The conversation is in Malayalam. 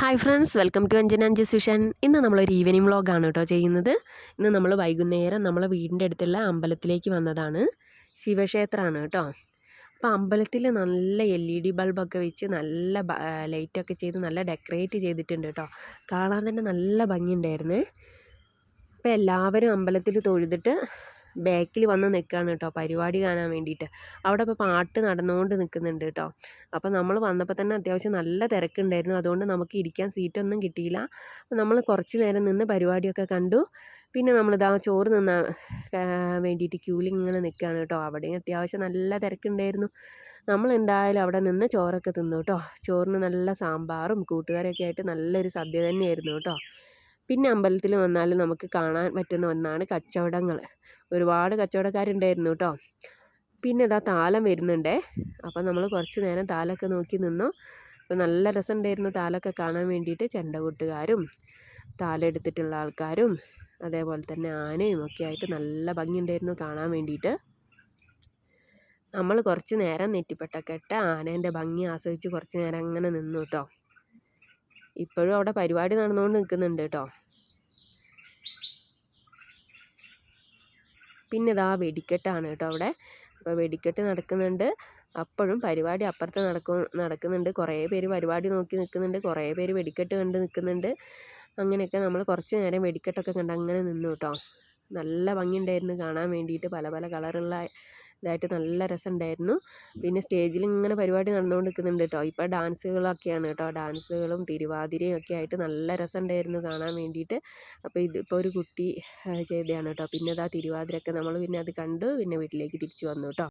Hi friends welcome to Anjana അഞ്ച് സുഷൻ ഇന്ന് നമ്മളൊരു ഈവനിങ് വ്ളോഗാണ് കേട്ടോ ചെയ്യുന്നത്. ഇന്ന് നമ്മൾ വൈകുന്നേരം നമ്മളെ വീടിന്റെ അടുത്തുള്ള അമ്പലത്തിലേക്ക് വന്നതാണ്. ശിവക്ഷേത്രമാണ് കേട്ടോ. അപ്പോൾ അമ്പലത്തിൽ നല്ല എൽ ഇ ഡി ബൾബൊക്കെ വെച്ച് നല്ല ലൈറ്റൊക്കെ ചെയ്ത് നല്ല ഡെക്കറേറ്റ് ചെയ്തിട്ടുണ്ട് കേട്ടോ. കാണാൻ തന്നെ നല്ല ഭംഗിയുണ്ടായിരുന്നു. അപ്പോൾ എല്ലാവരും അമ്പലത്തിൽ തൊഴുതിട്ട് ബാക്കിൽ വന്ന് നിൽക്കുകയാണ് കേട്ടോ പരിപാടി കാണാൻ വേണ്ടിയിട്ട് അവിടെ ഇപ്പോൾ പാട്ട് നടന്നുകൊണ്ട് നിൽക്കുന്നുണ്ട് കേട്ടോ അപ്പോൾ നമ്മൾ വന്നപ്പോൾ തന്നെ അത്യാവശ്യം നല്ല തിരക്കുണ്ടായിരുന്നു. അതുകൊണ്ട് നമുക്ക് ഇരിക്കാൻ സീറ്റൊന്നും കിട്ടിയില്ല. നമ്മൾ കുറച്ച് നേരം നിന്ന് പരിപാടിയൊക്കെ കണ്ടു. പിന്നെ നമ്മളിതാ ചോറ് നിന്ന വേണ്ടിയിട്ട് ക്യൂവിൽ ഇങ്ങനെ നിൽക്കുകയാണ് കേട്ടോ അവിടെയും അത്യാവശ്യം നല്ല തിരക്കുണ്ടായിരുന്നു. നമ്മൾ എന്തായാലും അവിടെ നിന്ന് ചോറൊക്കെ തിന്നു കേട്ടോ ചോറിന് നല്ല സാമ്പാറും കൂട്ടുകാരൊക്കെ ആയിട്ട് നല്ലൊരു സദ്യ തന്നെയായിരുന്നു കേട്ടോ പിന്നെ അമ്പലത്തിൽ വന്നാൽ നമുക്ക് കാണാൻ പറ്റുന്ന ഒന്നാണ് കച്ചവടങ്ങൾ. ഒരുപാട് കച്ചവടക്കാരുണ്ടായിരുന്നു കേട്ടോ. പിന്നെ ഇതാ താലം വരുന്നുണ്ടേ. അപ്പം നമ്മൾ കുറച്ച് നേരം താലമൊക്കെ നോക്കി നിന്നു. അപ്പോൾ നല്ല രസമുണ്ടായിരുന്നു താലമൊക്കെ കാണാൻ വേണ്ടിയിട്ട് ചെണ്ടകൊട്ടുകാരും താലെടുത്തിട്ടുള്ള ആൾക്കാരും അതേപോലെ തന്നെ ആനയും ഒക്കെ ആയിട്ട് നല്ല ഭംഗിയുണ്ടായിരുന്നു കാണാൻ വേണ്ടിയിട്ട്. നമ്മൾ കുറച്ച് നേരം നെറ്റിപ്പട്ടൊക്കെ ഇട്ട് ആനേന്റെ ഭംഗി ആസ്വദിച്ച് കുറച്ച് നേരം അങ്ങനെ നിന്നു കേട്ടോ. ഇപ്പോഴും അവിടെ പരിപാടി നടന്നുകൊണ്ട് നിൽക്കുന്നുണ്ട് കേട്ടോ. പിന്നെ ഇതാ വെടിക്കെട്ടാണ് കേട്ടോ അവിടെ. അപ്പോൾ വെടിക്കെട്ട് നടക്കുന്നുണ്ട്. അപ്പോഴും പരിപാടി അപ്പുറത്ത് നടക്കും നടക്കുന്നുണ്ട്. കുറേ പേര് പരിപാടി നോക്കി നിൽക്കുന്നുണ്ട്. കുറേ പേര് വെടിക്കെട്ട് കണ്ട് നിൽക്കുന്നുണ്ട്. അങ്ങനെയൊക്കെ നമ്മൾ കുറച്ച് നേരം വെടിക്കെട്ടൊക്കെ കണ്ട് അങ്ങനെ നിന്നു കേട്ടോ. നല്ല ഭംഗിയുണ്ടായിരുന്നു കാണാൻ വേണ്ടിയിട്ട്. പല പല കളറുള്ള ഇതായിട്ട് നല്ല രസമുണ്ടായിരുന്നു. പിന്നെ സ്റ്റേജിൽ ഇങ്ങനെ പരിപാടി നടന്നുകൊണ്ടിരിക്കുന്നുണ്ട് കേട്ടോ. ഇപ്പോൾ ഡാൻസുകളൊക്കെയാണ് കേട്ടോ. ഡാൻസുകളും തിരുവാതിരയും ഒക്കെ ആയിട്ട് നല്ല രസമുണ്ടായിരുന്നു കാണാൻ വേണ്ടിയിട്ട്. അപ്പോൾ ഇതിപ്പോൾ ഒരു കുട്ടി ചെയ്തതാണ് കേട്ടോ. പിന്നെ ഇതാ തിരുവാതിരയൊക്കെ നമ്മൾ പിന്നെ അത് കണ്ടു. പിന്നെ വീട്ടിലേക്ക് തിരിച്ചു വന്നു കേട്ടോ.